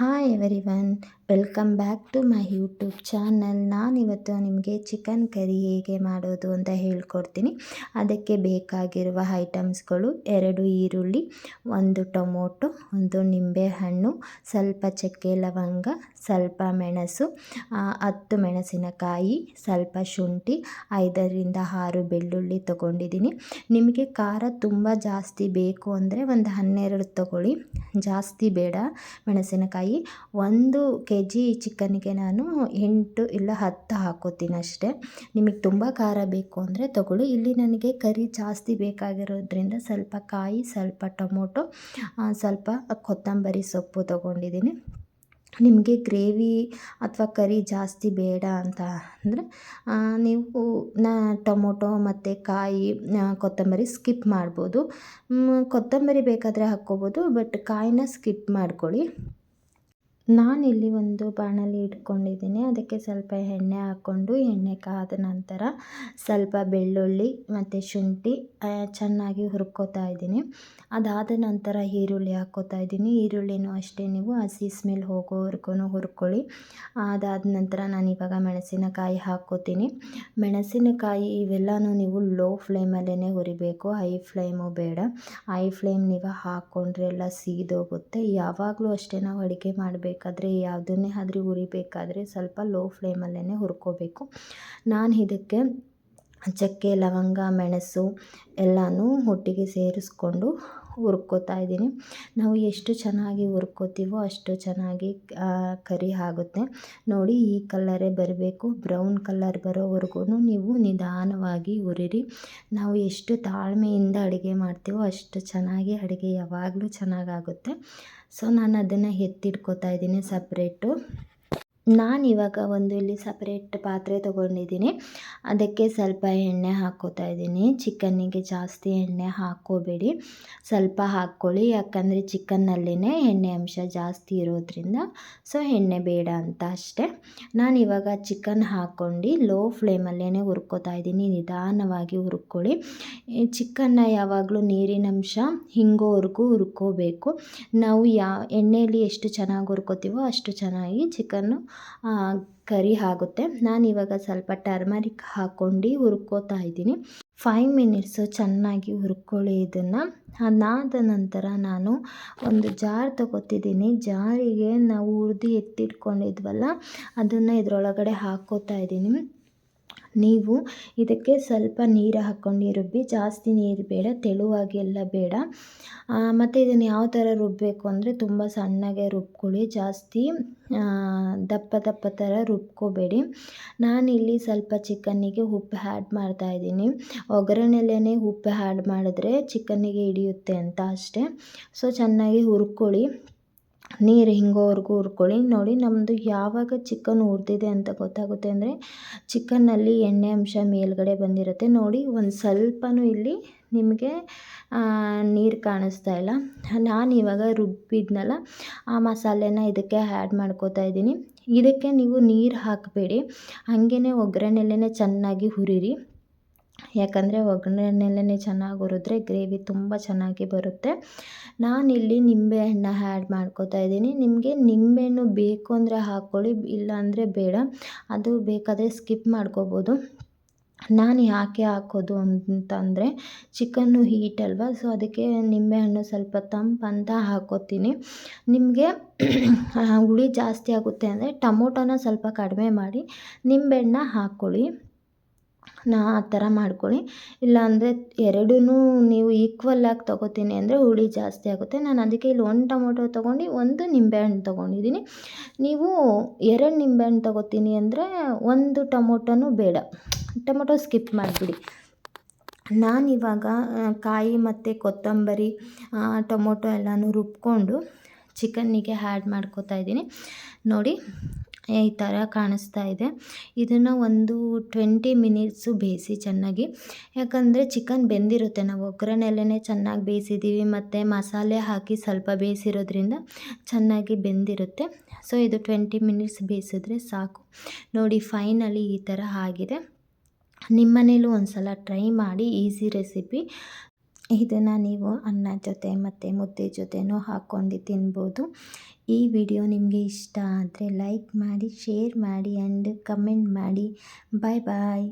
Hi everyone welcome back to my YouTube channel ನಾನಿವತ್ತು ನಿಮಗೆ chicken curry ಹೇಗೆ ಮಾಡೋದು ಅಂತ ಹೇಳ್ಕೊಡ್ತೀನಿ. ಅದಕ್ಕೆ ಬೇಕಾಗಿರುವ ಐಟಮ್ಸ್ಗಳು ಎರಡು ಈರುಳ್ಳಿ, ಒಂದು ಟೊಮೊಟೊ, ಒಂದು ನಿಂಬೆಹಣ್ಣು ಸ್ವಲ್ಪ ಚಕ್ಕೆ ಲವಂಗ, ಸ್ವಲ್ಪ ಮೆಣಸು ಹತ್ತು ಮೆಣಸಿನಕಾಯಿ, ಸ್ವಲ್ಪ ಶುಂಠಿ, ಐದರಿಂದ ಆರು ಬೆಳ್ಳುಳ್ಳಿ ತೊಗೊಂಡಿದ್ದೀನಿ. ನಿಮಗೆ ಖಾರ ತುಂಬ ಜಾಸ್ತಿ ಬೇಕು ಅಂದರೆ ಒಂದು ಹನ್ನೆರಡು ತೊಗೊಳ್ಳಿ. ಜಾಸ್ತಿ ಬೇಡ, ಮೆಣಸಿನಕಾಯಿ ಒಂದು ಕೆ ಜಿ ಚಿಕನ್ನಿಗೆ ನಾನು ಎಂಟು ಇಲ್ಲ ಹತ್ತು ಹಾಕೋತೀನಿ ಅಷ್ಟೇ. ನಿಮಗೆ ತುಂಬ ಖಾರ ಬೇಕು ಅಂದರೆ ತಗೊಳ್ಳಿ. ಇಲ್ಲಿ ನನಗೆ ಕರಿ ಜಾಸ್ತಿ ಬೇಕಾಗಿರೋದ್ರಿಂದ ಸ್ವಲ್ಪ ಕಾಯಿ, ಸ್ವಲ್ಪ ಟೊಮೊಟೊ ಸ್ವಲ್ಪ ಕೊತ್ತಂಬರಿ ಸೊಪ್ಪು ತೊಗೊಂಡಿದ್ದೀನಿ. ನಿಮಗೆ ಗ್ರೇವಿ ಅಥವಾ ಕರಿ ಜಾಸ್ತಿ ಬೇಡ ಅಂತ ಅಂದರೆ ನೀವು ನಾ, ಟೊಮೊಟೊ ಮತ್ತು ಕಾಯಿ ಕೊತ್ತಂಬರಿ ಸ್ಕಿಪ್ ಮಾಡ್ಬೋದು. ಕೊತ್ತಂಬರಿ ಬೇಕಾದರೆ ಹಾಕ್ಕೋಬೋದು, ಬಟ್ ಕಾಯಿನ ಸ್ಕಿಪ್ ಮಾಡ್ಕೊಳ್ಳಿ. ನಾನಿಲ್ಲಿ ಒಂದು ಬಾಣಲಿ ಇಟ್ಕೊಂಡಿದ್ದೀನಿ. ಅದಕ್ಕೆ ಸ್ವಲ್ಪ ಎಣ್ಣೆ ಹಾಕ್ಕೊಂಡು, ಎಣ್ಣೆ ಕಾದ ನಂತರ ಸ್ವಲ್ಪ ಬೆಳ್ಳುಳ್ಳಿ ಮತ್ತು ಶುಂಠಿ ಚೆನ್ನಾಗಿ ಹುರ್ಕೋತಾ ಇದ್ದೀನಿ. ಅದಾದ ನಂತರ ಈರುಳ್ಳಿ ಹಾಕ್ಕೋತಾ ಇದ್ದೀನಿ. ಈರುಳ್ಳಿನೂ ಅಷ್ಟೇ, ನೀವು ಹಸಿ ಸ್ಮೆಲ್ ಹೋಗೋವರೆಗೂ ಹುರ್ಕೊಳ್ಳಿ. ಅದಾದ ನಂತರ ನಾನು ಇವಾಗ ಮೆಣಸಿನಕಾಯಿ ಹಾಕ್ಕೋತೀನಿ ಮೆಣಸಿನಕಾಯಿ ಇವೆಲ್ಲನೂ ನೀವು ಲೋ ಫ್ಲೇಮಲ್ಲೇ ಹುರಿಬೇಕು. ಹೈ ಫ್ಲೇಮು ಬೇಡ. ಹೈ ಫ್ಲೇಮ್ ನೀವು ಹಾಕ್ಕೊಂಡ್ರೆ ಎಲ್ಲ ಸೀದೋಗುತ್ತೆ. ಯಾವಾಗಲೂ ಅಷ್ಟೇ ನಾವು ಅಡುಗೆ ಮಾಡಬೇಕು. ಬೇಕಾದರೆ ಯಾವುದನ್ನೇ ಆದ್ರೂ ಹುರಿಬೇಕಾದ್ರೆ ಸ್ವಲ್ಪ ಲೋ ಫ್ಲೇಮಲ್ಲೇ ಹುರ್ಕೋಬೇಕು. ನಾನು ಇದಕ್ಕೆ ಚಕ್ಕೆ, ಲವಂಗ, ಮೆಣಸು ಎಲ್ಲನೂ ಒಟ್ಟಿಗೆ ಸೇರಿಸ್ಕೊಂಡು ಹುರ್ಕೋತಾ ಇದ್ದೀನಿ. ನಾವು ಎಷ್ಟು ಚೆನ್ನಾಗಿ ಹುರ್ಕೋತೀವೋ ಅಷ್ಟು ಚೆನ್ನಾಗಿ ಕರಿ ಆಗುತ್ತೆ. ನೋಡಿ, ಈ ಕಲ್ಲರೇ ಬರಬೇಕು. ಬ್ರೌನ್ ಕಲ್ಲರ್ ಬರೋವರೆಗೂ ನೀವು ನಿಧಾನವಾಗಿ ಹುರಿರಿ. ನಾವು ಎಷ್ಟು ತಾಳ್ಮೆಯಿಂದ ಅಡುಗೆ ಮಾಡ್ತೀವೋ ಅಷ್ಟು ಚೆನ್ನಾಗಿ ಅಡುಗೆ ಯಾವಾಗಲೂ ಚೆನ್ನಾಗಾಗುತ್ತೆ. ಸೊ ನಾನು ಅದನ್ನು ಎತ್ತಿಟ್ಕೋತಾ ಇದ್ದೀನಿ ಸಪ್ರೇಟು. ನಾನಿವಾಗ ಒಂದು ಇಲ್ಲಿ ಸಪ್ರೇಟ್ ಪಾತ್ರೆ ತೊಗೊಂಡಿದ್ದೀನಿ. ಅದಕ್ಕೆ ಸ್ವಲ್ಪ ಎಣ್ಣೆ ಹಾಕ್ಕೋತಾ ಇದ್ದೀನಿ. ಚಿಕನ್ನಿಗೆ ಜಾಸ್ತಿ ಎಣ್ಣೆ ಹಾಕ್ಕೋಬೇಡಿ ಸ್ವಲ್ಪ ಹಾಕ್ಕೊಳ್ಳಿ. ಯಾಕಂದರೆ ಚಿಕನ್ನಲ್ಲೇ ಎಣ್ಣೆ ಅಂಶ ಜಾಸ್ತಿ ಇರೋದ್ರಿಂದ ಸೊ ಎಣ್ಣೆ ಬೇಡ ಅಂತ ಅಷ್ಟೇ. ನಾನಿವಾಗ ಚಿಕನ್ ಹಾಕ್ಕೊಂಡು ಲೋ ಫ್ಲೇಮಲ್ಲೇ ಹುರ್ಕೋತಾ ಇದ್ದೀನಿ. ನಿಧಾನವಾಗಿ ಹುರ್ಕೊಳ್ಳಿ. ಚಿಕನ್ನ ಯಾವಾಗಲೂ ನೀರಿನಂಶ ಹಿಂಗೋವರೆಗೂ ಹುರ್ಕೋಬೇಕು. ನಾವು ಯಾ ಎಣ್ಣೆಯಲ್ಲಿ ಎಷ್ಟು ಚೆನ್ನಾಗಿ ಹುರ್ಕೋತೀವೋ ಅಷ್ಟು ಚೆನ್ನಾಗಿ ಚಿಕನ್ನು ಕರಿ ಆಗುತ್ತೆ. ನಾನಿವಾಗ ಸ್ವಲ್ಪ ಟರ್ಮರಿಕ್ ಹಾಕ್ಕೊಂಡು ಹುರ್ಕೋತಾ ಇದ್ದೀನಿ. ಫೈವ್ ಮಿನಿಟ್ಸು ಚೆನ್ನಾಗಿ ಹುರ್ಕೊಳ್ಳಿ ಇದನ್ನು. ಅದಾದ ನಂತರ ನಾನು ಒಂದು ಜಾರ್ ತಗೋತಿದ್ದೀನಿ. ಜಾರಿಗೆ ನಾವು ಹುರಿದು ಎತ್ತಿಟ್ಕೊಂಡಿದ್ವಲ್ಲ, ಅದನ್ನು ಇದರೊಳಗಡೆ ಹಾಕ್ಕೋತಾ ಇದ್ದೀನಿ. ನೀವು ಇದಕ್ಕೆ ಸ್ವಲ್ಪ ನೀರು ಹಾಕ್ಕೊಂಡು ರುಬ್ಬಿ, ಜಾಸ್ತಿ ನೀರು ಬೇಡ, ತೆಳುವಾಗಿ ಎಲ್ಲ ಬೇಡ. ಮತ್ತು ಇದನ್ನು ಯಾವ ಥರ ರುಬ್ಬಬೇಕು ಅಂದರೆ ತುಂಬ ಸಣ್ಣಗೆ ರುಬ್ಕೊಳ್ಳಿ, ಜಾಸ್ತಿ ದಪ್ಪ ದಪ್ಪ ಥರ ರುಬ್ಕೋಬೇಡಿ. ನಾನಿಲ್ಲಿ ಸ್ವಲ್ಪ ಚಿಕನ್ನಿಗೆ ಉಪ್ಪು ಆ್ಯಡ್ ಮಾಡ್ತಾಯಿದ್ದೀನಿ ಒಗ್ಗರಣೆಲೇ ಉಪ್ಪು ಹ್ಯಾಡ್ ಮಾಡಿದ್ರೆ ಚಿಕನ್ನಿಗೆ ಹಿಡಿಯುತ್ತೆ ಅಂತ ಅಷ್ಟೇ. ಸೊ ಚೆನ್ನಾಗಿ ಹುರ್ಕೊಳ್ಳಿ. ನೀರು ಹಿಂಗೋವರೆಗೂ ಹುರ್ಕೊಳ್ಳಿ. ನೋಡಿ ನಮ್ಮದು ಯಾವಾಗ ಚಿಕನ್ ಹುರಿದಿದೆ ಅಂತ ಗೊತ್ತಾಗುತ್ತೆ ಅಂದರೆ ಚಿಕನ್ನಲ್ಲಿ ಎಣ್ಣೆ ಅಂಶ ಮೇಲುಗಡೆ ಬಂದಿರುತ್ತೆ. ನೋಡಿ ಒಂದು ಸ್ವಲ್ಪನೂ ಇಲ್ಲಿ ನಿಮಗೆ ನೀರು ಕಾಣಿಸ್ತಾ ಇಲ್ಲ. ನಾನು ಇವಾಗ ರುಬ್ಬಿದ್ನಲ್ಲ, ಆ ಮಸಾಲೆನ ಇದಕ್ಕೆ ಆ್ಯಡ್ ಮಾಡ್ಕೋತಾ ಇದ್ದೀನಿ. ಇದಕ್ಕೆ ನೀವು ನೀರು ಹಾಕಬೇಡಿ. ಹಾಗೇ ಒಗ್ಗರಣೆಲೇ ಚೆನ್ನಾಗಿ ಹುರಿರಿ. ಯಾಕಂದರೆ ಒಗ್ಗರಣೆಲೇ ಚೆನ್ನಾಗಿ ಹುರಿದ್ರೆ ಗ್ರೇವಿ ತುಂಬ ಚೆನ್ನಾಗಿ ಬರುತ್ತೆ. ನಾನಿಲ್ಲಿ ನಿಂಬೆಹಣ್ಣು ಆ್ಯಡ್ ಮಾಡ್ಕೋತಾ ಇದ್ದೀನಿ. ನಿಮಗೆ ನಿಂಬೆಹಣ್ಣು ಬೇಕು ಅಂದರೆ ಹಾಕ್ಕೊಳ್ಳಿ ಇಲ್ಲಾಂದರೆ ಬೇಡ. ಅದು ಬೇಕಾದರೆ ಸ್ಕಿಪ್ ಮಾಡ್ಕೋಬೋದು. ನಾನು ಯಾಕೆ ಹಾಕೋದು ಅಂತಂದರೆ ಚಿಕನ್ನು ಹೀಟ್ ಅಲ್ವಾ? ಸೊ, ಅದಕ್ಕೆ ನಿಂಬೆಹಣ್ಣು ಸ್ವಲ್ಪ ತಂಪಂತ ಹಾಕೋತೀನಿ. ನಿಮಗೆ ಹುಳಿ ಜಾಸ್ತಿ ಆಗುತ್ತೆ ಅಂದರೆ ಟೊಮೊಟೊನ ಸ್ವಲ್ಪ ಕಡಿಮೆ ಮಾಡಿ ನಿಂಬೆಹಣ್ಣ ಹಾಕ್ಕೊಳ್ಳಿ. ನಾ ಆ ಥರ ಮಾಡ್ಕೊಳ್ಳಿ. ಇಲ್ಲಾಂದರೆ ಎರಡೂ ನೀವು ಈಕ್ವಲ್ಲಾಗಿ ತಗೋತೀನಿ ಅಂದರೆ ಹುಳಿ ಜಾಸ್ತಿ ಆಗುತ್ತೆ. ನಾನು ಅದಕ್ಕೆ ಇಲ್ಲಿ ಒಂದು ಟೊಮೊಟೊ ತೊಗೊಂಡು ಒಂದು ನಿಂಬೆಹಣ್ಣು ತೊಗೊಂಡಿದ್ದೀನಿ. ನೀವು ಎರಡು ನಿಂಬೆಹಣ್ಣು ತೊಗೋತೀನಿ ಅಂದರೆ ಒಂದು ಟೊಮೊಟೊನೂ ಬೇಡ. ಟೊಮೊಟೊ ಸ್ಕಿಪ್ ಮಾಡಿಬಿಡಿ. ನಾನಿವಾಗ ಕಾಯಿ ಮತ್ತು ಕೊತ್ತಂಬರಿ ಟೊಮೊಟೊ ಎಲ್ಲನೂ ರುಬ್ಕೊಂಡು ಚಿಕನ್ನಿಗೆ ಆ್ಯಡ್ ಮಾಡ್ಕೋತಾ ಇದ್ದೀನಿ. ನೋಡಿ ಈ ಥರ ಕಾಣಿಸ್ತಾ ಇದೆ. ಇದನ್ನು ಒಂದು ಟ್ವೆಂಟಿ ಮಿನಿಟ್ಸು ಬೇಯಿಸಿ ಚೆನ್ನಾಗಿ. ಯಾಕಂದರೆ ಚಿಕನ್ ಬೆಂದಿರುತ್ತೆ. ನಾವು ಒಗ್ಗರಣೆಲೇ ಚೆನ್ನಾಗಿ ಬೇಯಿಸಿದ್ದೀವಿ. ಮತ್ತು ಮಸಾಲೆ ಹಾಕಿ ಸ್ವಲ್ಪ ಬೇಯಿಸಿರೋದ್ರಿಂದ ಚೆನ್ನಾಗಿ ಬೆಂದಿರುತ್ತೆ. ಸೊ, ಇದು ಟ್ವೆಂಟಿ ಮಿನಿಟ್ಸ್ ಬೇಯಿಸಿದ್ರೆ ಸಾಕು. ನೋಡಿ, ಫೈನಲಿ ಈ ಥರ ಆಗಿದೆ. ನಿಮ್ಮನೇಲೂ ಒಂದು ಸಲ ಟ್ರೈ ಮಾಡಿ. Easy recipe. ಇದನ್ನು ನೀವು ಅನ್ನ ಜೊತೆ ಮತ್ತು ಮುದ್ದೆ ಜೊತೆನೂ ಹಾಕ್ಕೊಂಡು ತಿನ್ಬೋದು. ಈ ವಿಡಿಯೋ ನಿಮಗೆ ಇಷ್ಟ ಆದರೆ ಲೈಕ್ ಮಾಡಿ ಶೇರ್ ಮಾಡಿ ಆ್ಯಂಡ್ ಕಮೆಂಟ್ ಮಾಡಿ. ಬಾಯ್ ಬಾಯ್